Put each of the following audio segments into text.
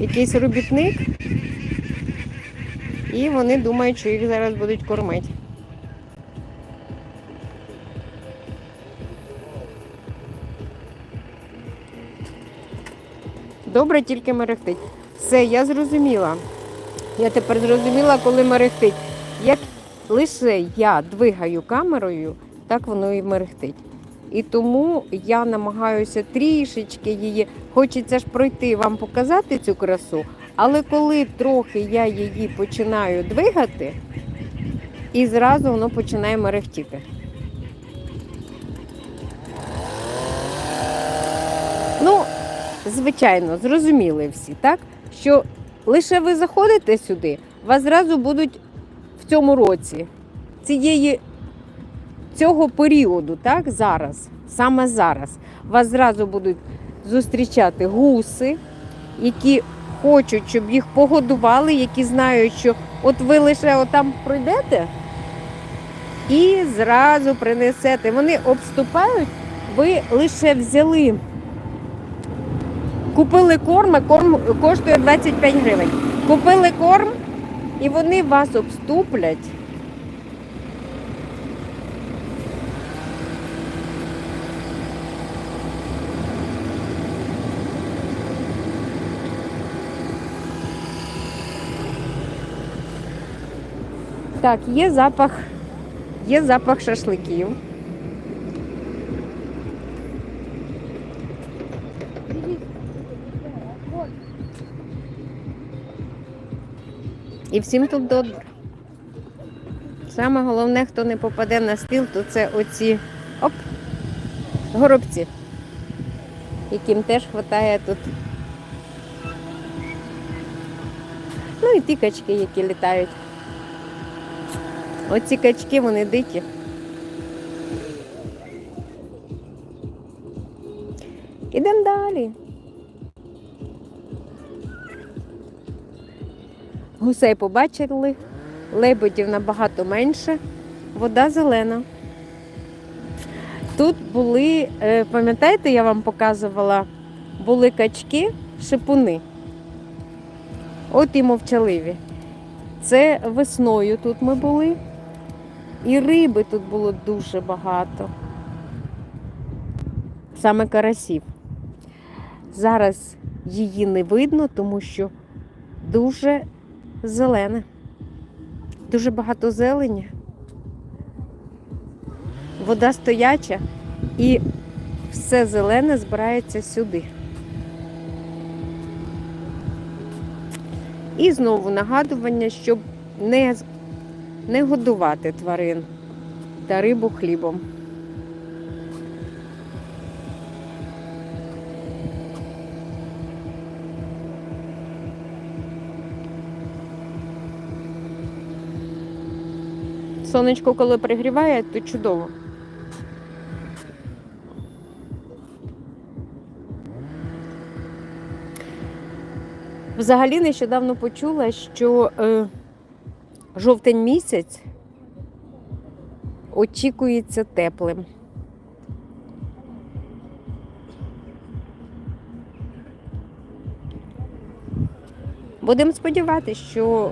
якийсь робітник. І вони думають, що їх зараз будуть кормити. Добре, тільки мерехтить. Все, я зрозуміла. Я тепер зрозуміла, коли мерехтить. Як лише я двигаю камерою, так воно і мерехтить. І тому я намагаюся трішечки її, хочеться ж пройти вам показати цю красу, але коли трохи я її починаю двигати, і зразу воно починає мерехтіти. Ну, звичайно, зрозуміли всі, так? Що лише ви заходите сюди, вас зразу будуть в цьому році, цієї, цього періоду, так, зараз, саме зараз, вас зразу будуть зустрічати гуси, які хочуть, щоб їх погодували, які знають, що от ви лише отам пройдете і зразу принесете. Вони обступають, ви лише взяли. Купили корм, а корм коштує 25 гривень. Купили корм, і вони вас обступлять. Так, є запах, є запах шашликів. І всім тут добре. Саме головне, хто не попаде на стіл, то це оці оп, горобці, яким теж вистачає тут. Ну і ті качки, які літають. Оці качки, вони дикі. Ідемо далі. Гусей побачили, лебедів набагато менше, вода зелена. Тут були, е, пам'ятаєте, я вам показувала, були качки, шипуни. От і мовчаливі. Це весною тут ми були. І риби тут було дуже багато. Саме карасів. Зараз її не видно, тому що дуже зелене. Дуже багато зелені. Вода стояча і все зелене збирається сюди. І знову нагадування, щоб не, не годувати тварин та рибу хлібом. Сонечко, коли пригріває, то чудово. Взагалі нещодавно почула, що е, жовтень місяць очікується теплим. Будемо сподіватися, що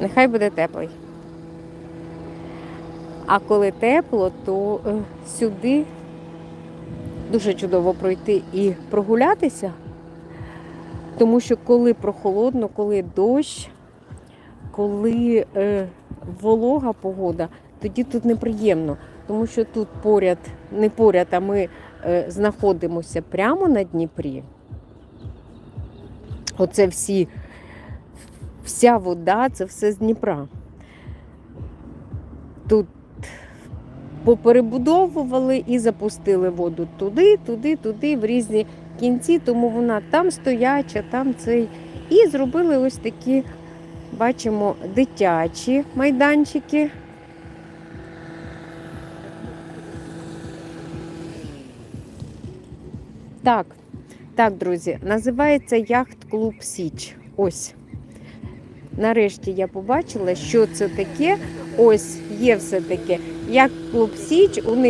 нехай буде теплий. А коли тепло, то е, сюди дуже чудово пройти і прогулятися, тому що коли прохолодно, коли дощ, коли е, волога погода, тоді тут неприємно, тому що тут поряд, не поряд, а ми е, знаходимося прямо на Дніпрі. Оце всі, вся вода, це все з Дніпра. Тут поперебудовували і запустили воду туди, туди, туди, в різні кінці, тому вона там стояча, там цей. І зробили ось такі, бачимо, дитячі майданчики. Так, так, друзі, називається яхт-клуб Січ. Ось. Нарешті я побачила, що це таке. Ось є все таке. Як клуб Січ, у них